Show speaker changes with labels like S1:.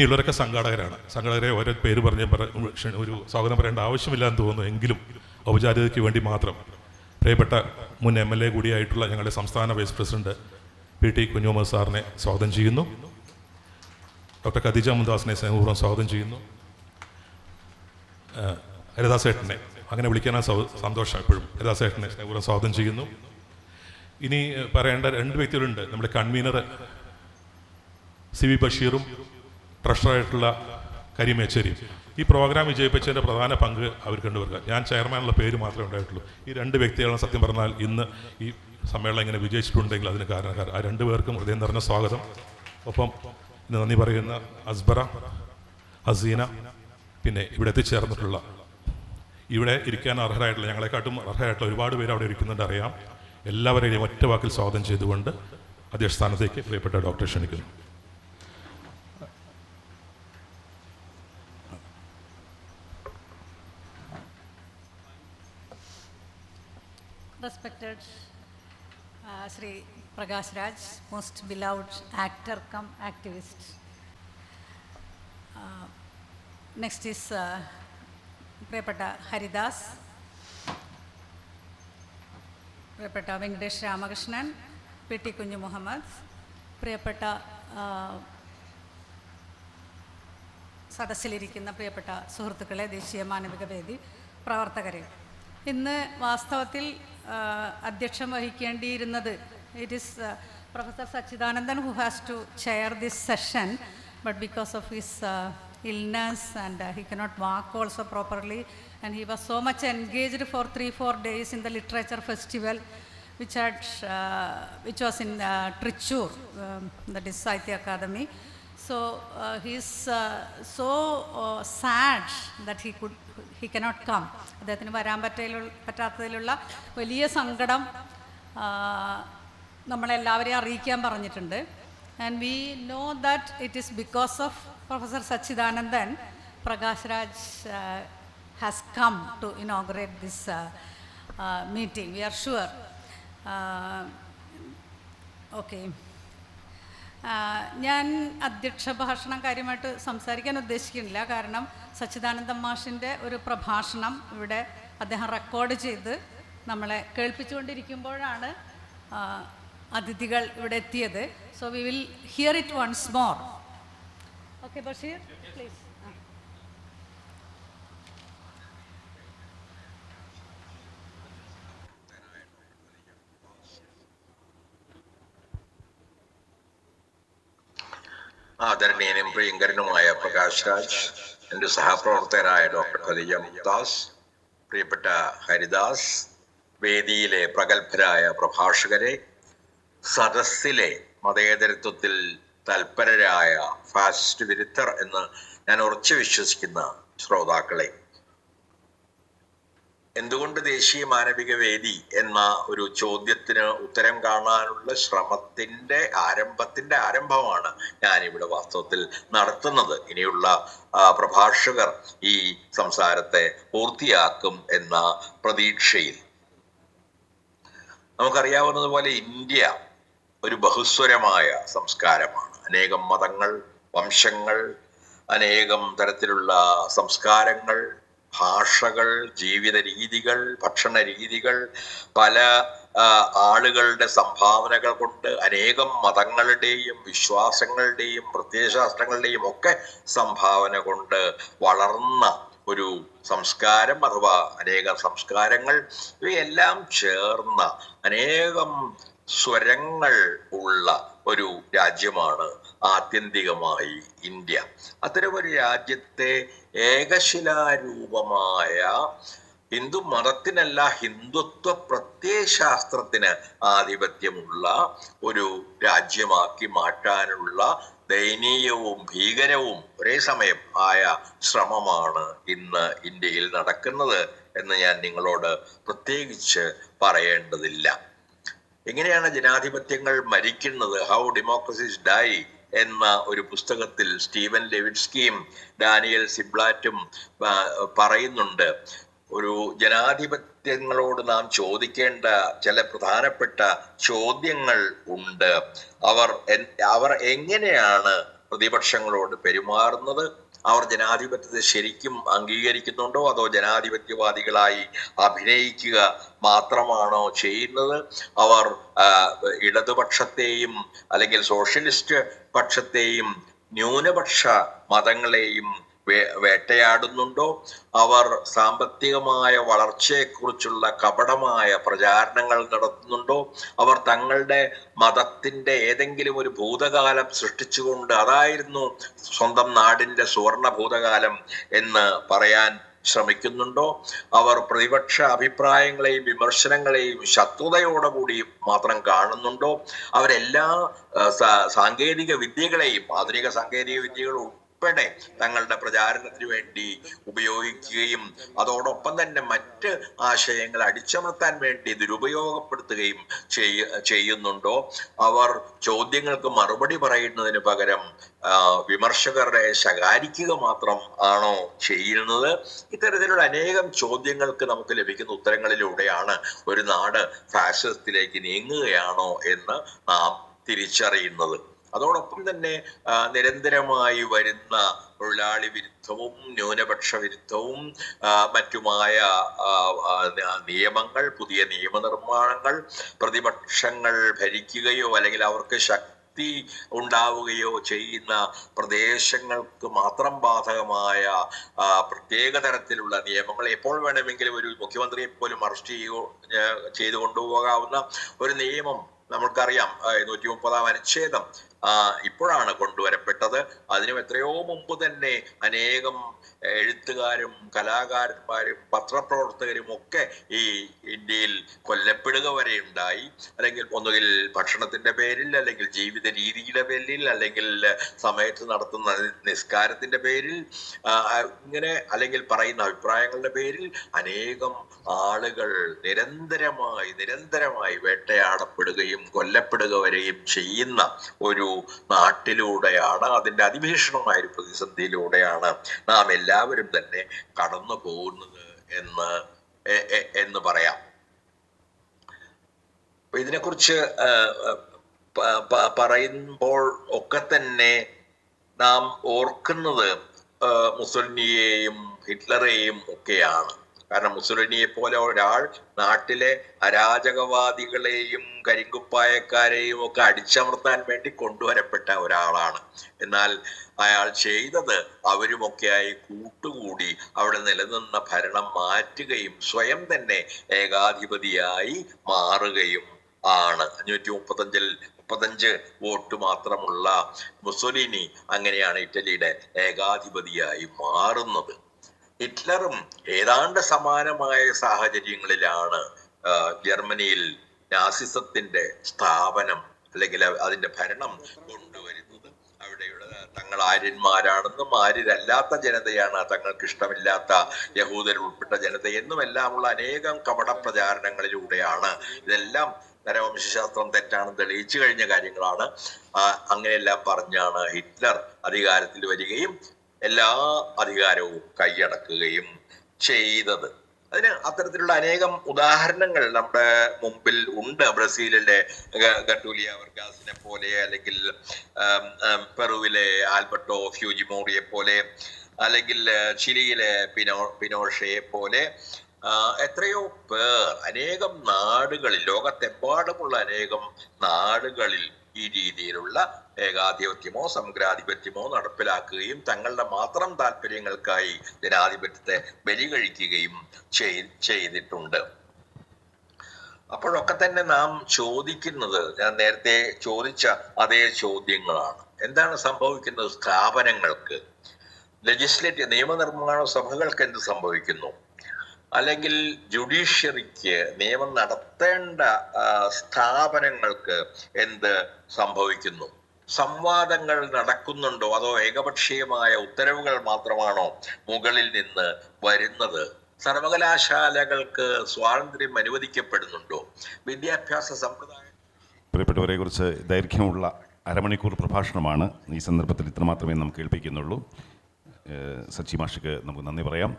S1: ഇനിയുള്ളവരൊക്കെ സംഘാടകരാണ്. സംഘാടകരെ ഓരോ പേര് പറഞ്ഞ് ഒരു സ്വാഗതം പറയേണ്ട ആവശ്യമില്ല എന്ന് തോന്നുന്നു. എങ്കിലും ഔപചാരികതയ്ക്ക് വേണ്ടി മാത്രം പ്രിയപ്പെട്ട മുൻ എം എൽ എ കൂടിയായിട്ടുള്ള ഞങ്ങളുടെ സംസ്ഥാന vice president P T Kunjumuhammad സാറിനെ സ്വാഗതം ചെയ്യുന്നു. ഡോക്ടർ ഖദീജ മുന്താസിനെ സ്നേഹപൂർവം സ്വാഗതം ചെയ്യുന്നു. ഹരിദാസേട്ടനെ അങ്ങനെ വിളിക്കാനാണ് സന്തോഷം എപ്പോഴും. ഹരിദാസേട്ടനെ സ്നേഹപൂർവം സ്വാഗതം ചെയ്യുന്നു. ഇനി പറയേണ്ട രണ്ട് വ്യക്തികളുണ്ട്. നമ്മുടെ കൺവീനർ സി വി ബഷീറും ട്രഷറായിട്ടുള്ള കരിമേച്ചേരി ഈ പ്രോഗ്രാം വിജയിപ്പിച്ചതിന്റെ പ്രധാന പങ്ക് അവർ കണ്ടുവരിക. ഞാൻ ചെയർമാനുള്ള പേര് മാത്രമേ ഉണ്ടായിട്ടുള്ളൂ. ഈ രണ്ട് വ്യക്തികളും സത്യം പറഞ്ഞാൽ ഇന്ന് ഈ സമ്മേളനം ഇങ്ങനെ വിജയിച്ചിട്ടുണ്ടെങ്കിൽ അതിന് കാരണക്കാർ. ആ രണ്ട് പേർക്കും ഹൃദയം നിറഞ്ഞ സ്വാഗതം. ഒപ്പം ഇന്ന് നന്ദി പറയുന്ന അസ്ബറ ഹസീന പിന്നെ ഇവിടെ എത്തിച്ചേർന്നിട്ടുള്ള ഇവിടെ ഇരിക്കാൻ അർഹരായിട്ടുള്ള ഞങ്ങളെക്കാട്ടും അർഹരായിട്ടുള്ള ഒരുപാട് പേര് അവിടെ ഇരിക്കുന്നുണ്ട് അറിയാം. എല്ലാവരെയും ഒറ്റ വാക്കിൽ സ്വാഗതം ചെയ്തുകൊണ്ട് അധ്യക്ഷ സ്ഥാനത്തേക്ക് പ്രിയപ്പെട്ട ഡോക്ടറെ ക്ഷണിക്കുന്നു.
S2: Respected uh, Sri Prakash Raj, most beloved actor activist is uh, പ്രിയപ്പെട്ട ഹരിദാസ് പ്രിയപ്പെട്ട വെങ്കടേഷ് രാമകൃഷ്ണൻ പി ടി കുഞ്ഞു മുഹമ്മദ് പ്രിയപ്പെട്ട സദസ്സിലിരിക്കുന്ന പ്രിയപ്പെട്ട സുഹൃത്തുക്കളെ ദേശീയ മാനവിക വേദി പ്രവർത്തകരെ. ഇന്ന് വാസ്തവത്തിൽ ആ, അധ്യക്ഷം വഹിക്കേണ്ടിയിരുന്നത് it is professor Sachidanandan who has to chair this session but because of his illness and uh, he cannot walk also properly and he was so much engaged for three four days in the literature festival which had uh, which was in uh, Trichur um, that is Sahitya Academy so uh, he's uh, so uh, sad that he could he cannot come അദ്ദേഹത്തിന് വരാൻ പറ്റയിലുള്ള പറ്റാത്തതിലുള്ള വലിയ സങ്കടം നമ്മളെല്ലാവരെയും അറിയിക്കാൻ പറഞ്ഞിട്ടുണ്ട്. And we know that it is because of professor Sachidanandan Prakash Raj has come to inaugurate this meeting we are sure okay ഞാൻ അധ്യക്ഷ ഭാഷണം കാര്യമായിട്ട് സംസാരിക്കാൻ ഉദ്ദേശിക്കുന്നില്ല. കാരണം സച്ചിദാനന്ദ മാഷിന്റെ ഒരു പ്രഭാഷണം ഇവിടെ അദ്ദേഹം റെക്കോർഡ് ചെയ്ത് നമ്മളെ കേൾപ്പിച്ചുകൊണ്ടിരിക്കുമ്പോഴാണ് അതിഥികൾ ഇവിടെ എത്തിയത്. So we will hear it once more okay Basheer please
S3: ആദരണീയനും പ്രിയങ്കരനുമായ പ്രകാശ് രാജ് എന്റെ സഹപ്രവർത്തകരായ ഡോക്ടർ ഖദീജ മുക്താസ് പ്രിയപ്പെട്ട ഹരിദാസ് വേദിയിലെ പ്രഗത്ഭരായ പ്രഭാഷകരെ സദസ്സിലെ മതേതരത്വത്തിൽ തൽപരരായ ഫാസ്റ്റ് വിരുദ്ധർ എന്ന് ഞാൻ ഉറച്ചു വിശ്വസിക്കുന്ന ശ്രോതാക്കളെ. എന്തുകൊണ്ട് ദേശീയ മാനവിക വേദി എന്ന ഒരു ചോദ്യത്തിന് ഉത്തരം കാണാനുള്ള ശ്രമത്തിന്റെ ആരംഭത്തിന്റെ ആരംഭമാണ് ഞാൻ ഇവിടെ വാസ്തവത്തിൽ നടത്തുന്നത്. ഇനിയുള്ള പ്രഭാഷകർ ഈ സംസാരത്തെ പൂർത്തിയാക്കും എന്ന പ്രതീക്ഷയിൽ. നമുക്കറിയാവുന്നതുപോലെ ഇന്ത്യ ഒരു ബഹുസ്വരമായ സംസ്കാരമാണ്. അനേകം മതങ്ങൾ വംശങ്ങൾ അനേകം തരത്തിലുള്ള സംസ്കാരങ്ങൾ ഭാഷകൾ ജീവിത രീതികൾ ഭക്ഷണ രീതികൾ പല ആളുകളുടെ സംഭാവനകൾ കൊണ്ട് അനേകം മതങ്ങളുടെയും വിശ്വാസങ്ങളുടെയും പ്രത്യയശാസ്ത്രങ്ങളുടെയും ഒക്കെ സംഭാവന കൊണ്ട് വളർന്ന ഒരു സംസ്കാരം അഥവാ അനേകം സംസ്കാരങ്ങൾ ഇവയെല്ലാം ചേർന്ന അനേകം സ്വരങ്ങൾ ഉള്ള ഒരു രാജ്യമാണ് ആത്യന്തികമായി ഇന്ത്യ. അത്തരമൊരു രാജ്യത്തെ ഏകശിലാരൂപമായ ഹിന്ദു മതത്തിനല്ല ഹിന്ദുത്വ പ്രത്യയശാസ്ത്രത്തിന് ആധിപത്യമുള്ള ഒരു രാജ്യമാക്കി മാറ്റാനുള്ള ദയനീയവും ഭീകരവും ഒരേ സമയം ആയ ശ്രമമാണ് ഇന്ന് ഇന്ത്യയിൽ നടക്കുന്നത് എന്ന് ഞാൻ നിങ്ങളോട് പ്രത്യേകിച്ച് പറയേണ്ടതില്ല. എങ്ങനെയാണ് ജനാധിപത്യങ്ങൾ മരിക്കുന്നത്? ഹൗ ഡെമോക്രസീസ് ഡൈ എന്ന ഒരു പുസ്തകത്തിൽ സ്റ്റീവൻ ലെവിഡ്സ്കിയും ഡാനിയൽ സിബ്ലാറ്റും പറയുന്നുണ്ട്. ഒരു ജനാധിപത്യങ്ങളോട് നാം ചോദിക്കേണ്ട ചില പ്രധാനപ്പെട്ട ചോദ്യങ്ങൾ ഉണ്ട്. അവർ അവർ എങ്ങനെയാണ് പ്രതിപക്ഷങ്ങളോട് പെരുമാറുന്നത്? അവർ ജനാധിപത്യത്തെ ശരിക്കും അംഗീകരിക്കുന്നുണ്ടോ? അതോ ജനാധിപത്യവാദികളായി അഭിനയിക്കുക മാത്രമാണോ ചെയ്യുന്നത്? അവർ ഇടതുപക്ഷത്തെയും അല്ലെങ്കിൽ സോഷ്യലിസ്റ്റ് പക്ഷത്തെയും ന്യൂനപക്ഷ മതങ്ങളെയും വേട്ടയാടുന്നുണ്ടോ? അവർ സാമ്പത്തികമായ വളർച്ചയെക്കുറിച്ചുള്ള കപടമായ പ്രചാരണങ്ങൾ നടത്തുന്നുണ്ടോ? അവർ തങ്ങളുടെ മതത്തിന്റെ ഏതെങ്കിലും ഒരു ഭൂതകാലം സൃഷ്ടിച്ചുകൊണ്ട് അതായിരുന്നു സ്വന്തം നാടിന്റെ സുവർണ ഭൂതകാലം എന്ന് പറയാൻ ശ്രമിക്കുന്നുണ്ടോ? അവർ പ്രതിപക്ഷ അഭിപ്രായങ്ങളെയും വിമർശനങ്ങളെയും ശത്രുതയോടെ കൂടി മാത്രം കാണുന്നുണ്ടോ? അവരെല്ലാ സാങ്കേതിക വിദ്യകളെയും ആധുനിക സാങ്കേതിക വിദ്യകൾ ഉൾപ്പെടെ തങ്ങളുടെ പ്രചാരണത്തിന് വേണ്ടി ഉപയോഗിക്കുകയും അതോടൊപ്പം തന്നെ മറ്റ് ആശയങ്ങൾ അടിച്ചമർത്താൻ വേണ്ടി ദുരുപയോഗപ്പെടുത്തുകയും ചെയ്യ ചെയ്യുന്നുണ്ടോ? അവർ ചോദ്യങ്ങൾക്ക് മറുപടി പറയുന്നതിന് പകരം ആ, വിമർശകരുടെ ശകാരിക്കുക മാത്രം ആണോ ചെയ്യുന്നത്? ഇത്തരത്തിലുള്ള അനേകം ചോദ്യങ്ങൾക്ക് നമുക്ക് ലഭിക്കുന്ന ഉത്തരങ്ങളിലൂടെയാണ് ഒരു നാട് ഫാസിസത്തിലേക്ക് നീങ്ങുകയാണോ എന്ന് നാം തിരിച്ചറിയുന്നത്. അതോടൊപ്പം തന്നെ നിരന്തരമായി വരുന്ന തൊഴിലാളി വിരുദ്ധവും ന്യൂനപക്ഷ വിരുദ്ധവും മറ്റുമായ നിയമങ്ങൾ പുതിയ നിയമനിർമ്മാണങ്ങൾ പ്രതിപക്ഷങ്ങൾ ഭരിക്കുകയോ അല്ലെങ്കിൽ അവർക്ക് ശക്തി ഉണ്ടാവുകയോ ചെയ്യുന്ന പ്രദേശങ്ങൾക്ക് മാത്രം ബാധകമായ പ്രത്യേക തരത്തിലുള്ള നിയമങ്ങൾ എപ്പോൾ വേണമെങ്കിലും ഒരു മുഖ്യമന്ത്രിയെ പോലും അറസ്റ്റ് ചെയ്യുകയോ ചെയ്തു കൊണ്ടുപോകാവുന്ന ഒരു നിയമം നമുക്കറിയാം നൂറ്റി മുപ്പതാം അനുച്ഛേദം ഇപ്പോഴാണ് കൊണ്ടുവരപ്പെട്ടത്. അതിനും എത്രയോ മുമ്പ് തന്നെ അനേകം എഴുത്തുകാരും കലാകാരന്മാരും പത്രപ്രവർത്തകരും ഒക്കെ ഈ ഇന്ത്യയിൽ കൊല്ലപ്പെടുക വരെ ഉണ്ടായി. അല്ലെങ്കിൽ ഒന്നുകിൽ ഭക്ഷണത്തിന്റെ പേരിൽ അല്ലെങ്കിൽ ജീവിത രീതിയുടെ പേരിൽ അല്ലെങ്കിൽ സമയത്ത് നടത്തുന്ന നിസ്കാരത്തിന്റെ പേരിൽ ഇങ്ങനെ അല്ലെങ്കിൽ പറയുന്ന അഭിപ്രായങ്ങളുടെ പേരിൽ അനേകം ആളുകൾ നിരന്തരമായി നിരന്തരമായി വേട്ടയാടപ്പെടുകയും കൊല്ലപ്പെടുക വരെയും ചെയ്യുന്ന ഒരു നാട്ടിലൂടെയാണ് അതിന്റെ അതിഭീഷണമായ ഒരു പ്രതിസന്ധിയിലൂടെയാണ് നാം എല്ലാവരും തന്നെ കടന്നു പോകുന്നത് എന്ന് എന്ന് പറയാം. ഇതിനെക്കുറിച്ച് പറയുമ്പോൾ ഒക്കെ തന്നെ നാം ഓർക്കുന്നത് മുസൊലിനിയെയും ഹിറ്റ്ലറെയും ഒക്കെയാണ്. കാരണം മുസ്ലിനിയെ പോലെ ഒരാൾ നാട്ടിലെ അരാജകവാദികളെയും കരിങ്കുപ്പായക്കാരെയും ഒക്കെ അടിച്ചമർത്താൻ വേണ്ടി കൊണ്ടുവരപ്പെട്ട ഒരാളാണ്. എന്നാൽ അയാൾ ചെയ്തത് അവരുമൊക്കെയായി കൂട്ടുകൂടി അവിടെ നിലനിന്ന ഭരണം മാറ്റുകയും സ്വയം തന്നെ ഏകാധിപതിയായി മാറുകയും ആണ്. അഞ്ഞൂറ്റി മുപ്പത്തഞ്ചിൽ മുപ്പത്തഞ്ച് വോട്ട് മാത്രമുള്ള മുസോലിനി അങ്ങനെയാണ് ഇറ്റലിയുടെ ഏകാധിപതിയായി മാറുന്നത്. ഹിറ്റ്ലറും ഏതാണ്ട് സമാനമായ സാഹചര്യങ്ങളിലാണ് ജർമ്മനിയിൽ നാസിസത്തിന്റെ സ്ഥാപനം അല്ലെങ്കിൽ അതിന്റെ ഭരണം കൊണ്ടുവരുന്നത്. അവിടെയുള്ള തങ്ങൾ ആര്യന്മാരാണെന്നും ആര്യരല്ലാത്ത ജനതയാണ് തങ്ങൾക്ക് ഇഷ്ടമില്ലാത്ത യഹൂദർ ഉൾപ്പെട്ട ജനതയെന്നും എല്ലാമുള്ള അനേകം കപട പ്രചാരണങ്ങളിലൂടെയാണ് ഇതെല്ലാം നരവംശാസ്ത്രം തെറ്റാണെന്ന് തെളിയിച്ചു കഴിഞ്ഞ കാര്യങ്ങളാണ്. അങ്ങനെയെല്ലാം പറഞ്ഞാണ് ഹിറ്റ്ലർ അധികാരത്തിൽ വരികയും എല്ലാ അധികാരവും കൈയടക്കുകയും ചെയ്തത്. അതിന് അത്തരത്തിലുള്ള അനേകം ഉദാഹരണങ്ങൾ നമ്മുടെ മുമ്പിൽ ഉണ്ട്. ബ്രസീലിന്റെ ഗട്ടൂലിയ വർഗാസിനെ പോലെ അല്ലെങ്കിൽ പെറുവിലെ ആൽബർട്ടോ ഫ്യൂജിമോറിയെ പോലെ അല്ലെങ്കിൽ ചിലിയിലെ പിനോ പിനോഷയെ പോലെ എത്രയോ പേർ അനേകം നാടുകളിൽ ലോകത്തെമ്പാടുമുള്ള അനേകം നാടുകളിൽ ഈ രീതിയിലുള്ള ഏകാധിപത്യമോ സമഗ്രാധിപത്യമോ നടപ്പിലാക്കുകയും തങ്ങളുടെ മാത്രം താല്പര്യങ്ങൾക്കായി ജനാധിപത്യത്തെ ബലി കഴിക്കുകയും ചെയ്- ചെയ്തിട്ടുണ്ട്. അപ്പോഴൊക്കെ തന്നെ നാം ചോദിക്കുന്നത് ഞാൻ നേരത്തെ ചോദിച്ച അതേ ചോദ്യങ്ങളാണ്. എന്താണ് സംഭവിക്കുന്നത് സ്ഥാപനങ്ങൾക്ക്? ലെജിസ്ലേറ്റീവ് നിയമനിർമ്മാണ സഭകൾക്ക് എന്ത് സംഭവിക്കുന്നു? അല്ലെങ്കിൽ ജുഡീഷ്യറിക്ക് നിയമം നടത്തേണ്ട സ്ഥാപനങ്ങൾക്ക് എന്ത് സംഭവിക്കുന്നു? സംവാദങ്ങൾ നടക്കുന്നുണ്ടോ? അതോ ഏകപക്ഷീയമായ ഉത്തരവുകൾ മാത്രമാണോ മുകളിൽ നിന്ന് വരുന്നത്? സർവകലാശാലകൾക്ക് സ്വാതന്ത്ര്യം അനുവദിക്കപ്പെടുന്നുണ്ടോ? വിദ്യാഭ്യാസ സമ്പ്രദായം
S4: പ്രിയപ്പെട്ടവരെ കുറിച്ച് ദൈർഘ്യമുള്ള അരമണിക്കൂർ പ്രഭാഷണമാണ് ഈ സന്ദർഭത്തിൽ ഇത്ര മാത്രമേ നമുക്ക് കേൾപ്പിക്കുന്നുള്ളൂ സച്ചി മാഷിക്ക് നമുക്ക് നന്ദി പറയാം.